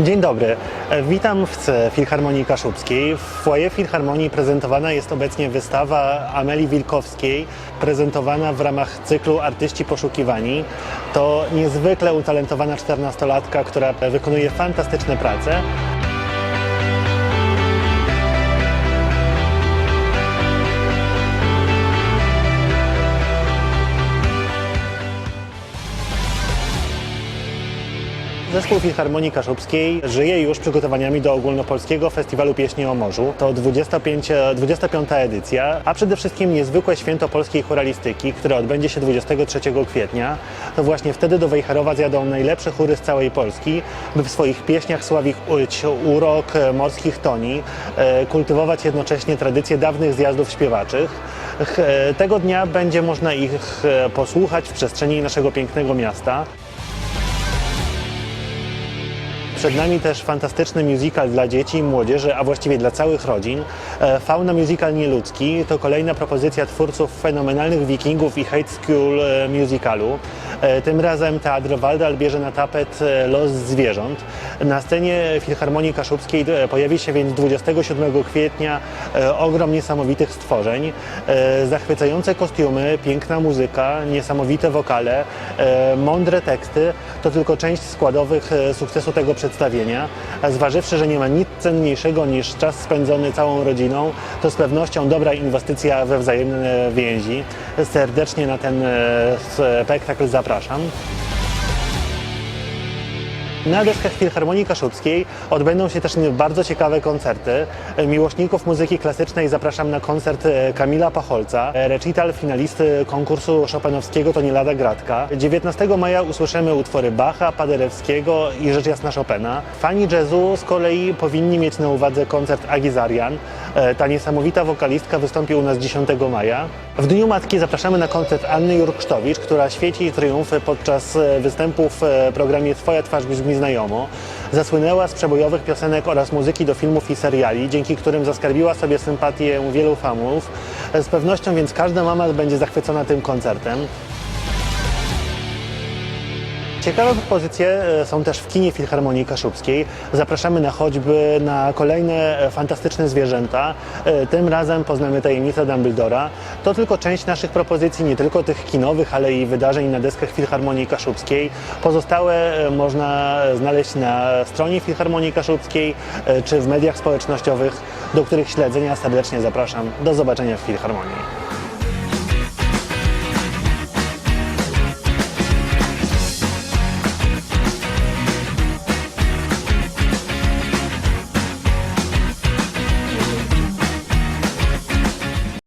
Dzień dobry, E, witam w Filharmonii Kaszubskiej. W foyer Filharmonii prezentowana jest obecnie wystawa Ameli Wilkowskiej, prezentowana w ramach cyklu Artyści Poszukiwani. To niezwykle utalentowana czternastolatka, która wykonuje fantastyczne prace. Zespół Filharmonii Kaszubskiej żyje już przygotowaniami do ogólnopolskiego Festiwalu Pieśni o Morzu. To 25, 25. edycja, a przede wszystkim niezwykłe święto polskiej choralistyki, które odbędzie się 23 kwietnia. To właśnie wtedy do Wejherowa zjadą najlepsze chóry z całej Polski, by w swoich pieśniach sławić urok e, morskich toni, e, kultywować jednocześnie tradycje dawnych zjazdów śpiewaczych. Ch- e, Tego dnia będzie można ich posłuchać w przestrzeni naszego pięknego miasta. Przed nami też fantastyczny musical dla dzieci i młodzieży, a właściwie dla całych rodzin. E, Fauna Musical Nieludzki to kolejna propozycja twórców fenomenalnych wikingów i high school e, musicalu. E, Tym razem teatr Waldal bierze na tapet e, los zwierząt. Na scenie Filharmonii Kaszubskiej e, pojawi się więc 27 kwietnia ogrom niesamowitych stworzeń, zachwycające kostiumy, piękna muzyka, niesamowite wokale, mądre teksty. To tylko część składowych sukcesu tego przedstawienia. Zważywszy, że nie ma nic cenniejszego niż czas spędzony całą rodziną, to z pewnością dobra inwestycja we wzajemne więzi. Serdecznie na ten spektakl zapraszam. Na deskach Filharmonii Kaszubskiej odbędą się też bardzo ciekawe koncerty. Miłośników muzyki klasycznej zapraszam na koncert e, Kamila Pacholca, e, recital finalisty konkursu Chopinowskiego to nie lada gratka. 19 maja usłyszymy utwory Bacha, Paderewskiego i rzecz jasna Chopina. Fani jazzu z kolei powinni mieć na uwadze koncert Agi Zarian. E, Ta niesamowita wokalistka wystąpi u nas 10 maja. W Dniu Matki zapraszamy na koncert Anny Jurksztowicz, która świeci triumfy podczas e, występów w programie Twoja twarz brzmi znajomo. Zasłynęła z przebojowych piosenek oraz muzyki do filmów i seriali, dzięki którym zaskarbiła sobie sympatię wielu fanów. E, Z pewnością więc każda mama będzie zachwycona tym koncertem. Ciekawe propozycje e, są też w kinie Filharmonii Kaszubskiej. Zapraszamy na choćby na kolejne e, fantastyczne zwierzęta. E, Tym razem poznamy tajemnicę Dumbledora. To tylko część naszych propozycji, nie tylko tych kinowych, ale i wydarzeń na deskach Filharmonii Kaszubskiej. Pozostałe można znaleźć na stronie Filharmonii Kaszubskiej czy w mediach społecznościowych, do których śledzenia serdecznie zapraszam. Do zobaczenia w Filharmonii.